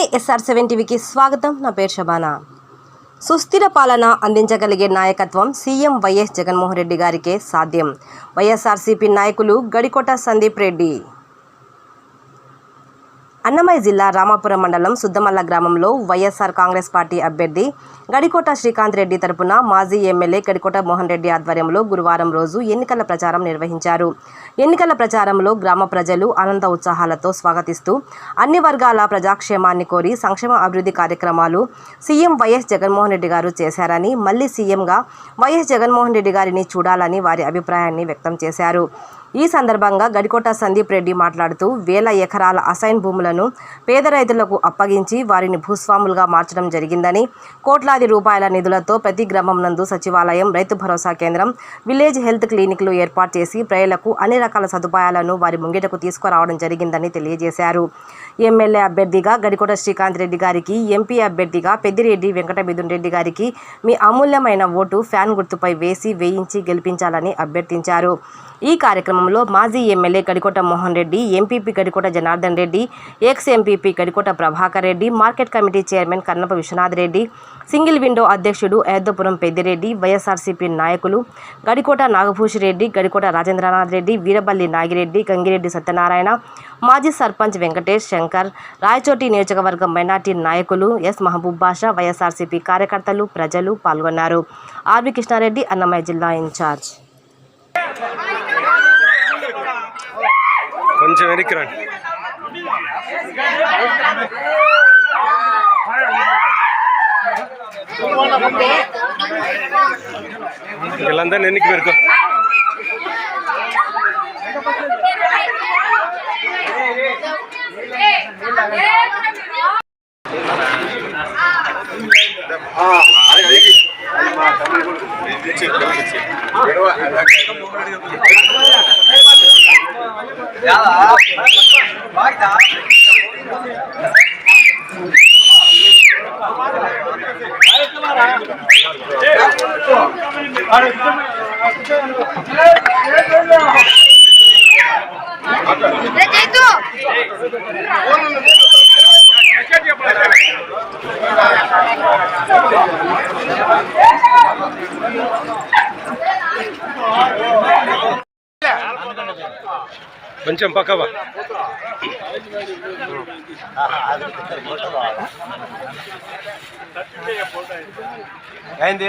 SR seven టీవీకి స్వాగతం. నా పేరు శబానా. సుస్థిర పాలన అందించగలిగే నాయకత్వం సీఎం వైఎస్ జగన్మోహన్ రెడ్డి గారికే సాధ్యం. వైఎస్ఆర్సీపీ నాయకులు గడికోట సందీప్ రెడ్డి. అన్నమయ్య జిల్లా రామాపురం మండలం సుద్దమల్ల గ్రామంలో వైఎస్ఆర్ కాంగ్రెస్ పార్టీ అభ్యర్థి గడికోట శ్రీకాంత్ రెడ్డి తరపున మాజీ ఎమ్మెల్యే గడికోట మోహన్ రెడ్డి ఆధ్వర్యంలో గురువారం రోజు ఎన్నికల ప్రచారం నిర్వహించారు. ఎన్నికల ప్రచారంలో గ్రామ ప్రజలు ఆనంద ఉత్సాహాలతో స్వాగతిస్తూ అన్ని వర్గాల ప్రజాక్షేమాన్ని కోరి సంక్షేమ అభివృద్ధి కార్యక్రమాలు సీఎం వైఎస్ జగన్మోహన్ రెడ్డి గారు చేశారని మళ్ళీ సీఎంగా వైఎస్ జగన్మోహన్ రెడ్డి గారిని చూడాలని వారి అభిప్రాయాన్ని వ్యక్తం చేశారు. ఈ సందర్భంగా గడికోట సందీప్ రెడ్డి మాట్లాడుతూ వేల ఎకరాల అసైన్ భూములను పేద రైతులకు అప్పగించి వారిని భూస్వాములుగా మార్చడం జరిగిందని కోట్లాది రూపాయల నిధులతో ప్రతి గ్రామం నందు సచివాలయం రైతు భరోసా కేంద్రం విలేజ్ హెల్త్ క్లినిక్లు ఏర్పాటు చేసి ప్రజలకు అన్ని రకాల సదుపాయాలను వారి ముంగిటకు తీసుకురావడం జరిగిందని తెలియజేశారు. ఎమ్మెల్యే అభ్యర్థిగా గడికోట శ్రీకాంత్ రెడ్డి గారికి ఎంపీ అభ్యర్థిగా పెద్దిరెడ్డి వెంకటమిథున్ రెడ్డి గారికి మీ అమూల్యమైన ఓటు ఫ్యాన్ గుర్తుపై వేసి వేయించి గెలిపించాలని అభ్యర్థించారు. ఈ కార్యక్రమం కార్యక్రమంలో మాజీ MLA Gadikota Mohan Reddy MPP Gadikota Janardhan Reddy ex MPP Kadikota Prabhakar Reddy market committee chairman Kannappa Vishwanath Reddy single window అధ్యక్షుడు అయోధ్యపురం పెద్దిరెడ్డి వైఎస్ఆర్సీపీ నాయకులు గడికోట నాగభూషి రెడ్డి గడికోట రాజేంద్రనాథ్ రెడ్డి వీరబల్లి నాగిరెడ్డి గంగిరెడ్డి సత్యనారాయణ మాజీ సర్పంచ్ వెంకటేష్ శంకర్ రాయచోటి నియోజకవర్గం మైనార్టీ నాయకులు ఎస్ మహబూబ్ బాషా వైఎస్ఆర్సీపీ కార్యకర్తలు ప్రజలు పాల్గొన్నారు. ఆర్వి కృష్ణారెడ్డి అన్నమయ్య జిల్లా ఇన్ఛార్జ్. కొంచెం వెనక్కి రండి వీళ్ళందరినీ ఎన్నికి పెరుకో విడవ చైతు కొంచెం పక్కవా? అయింది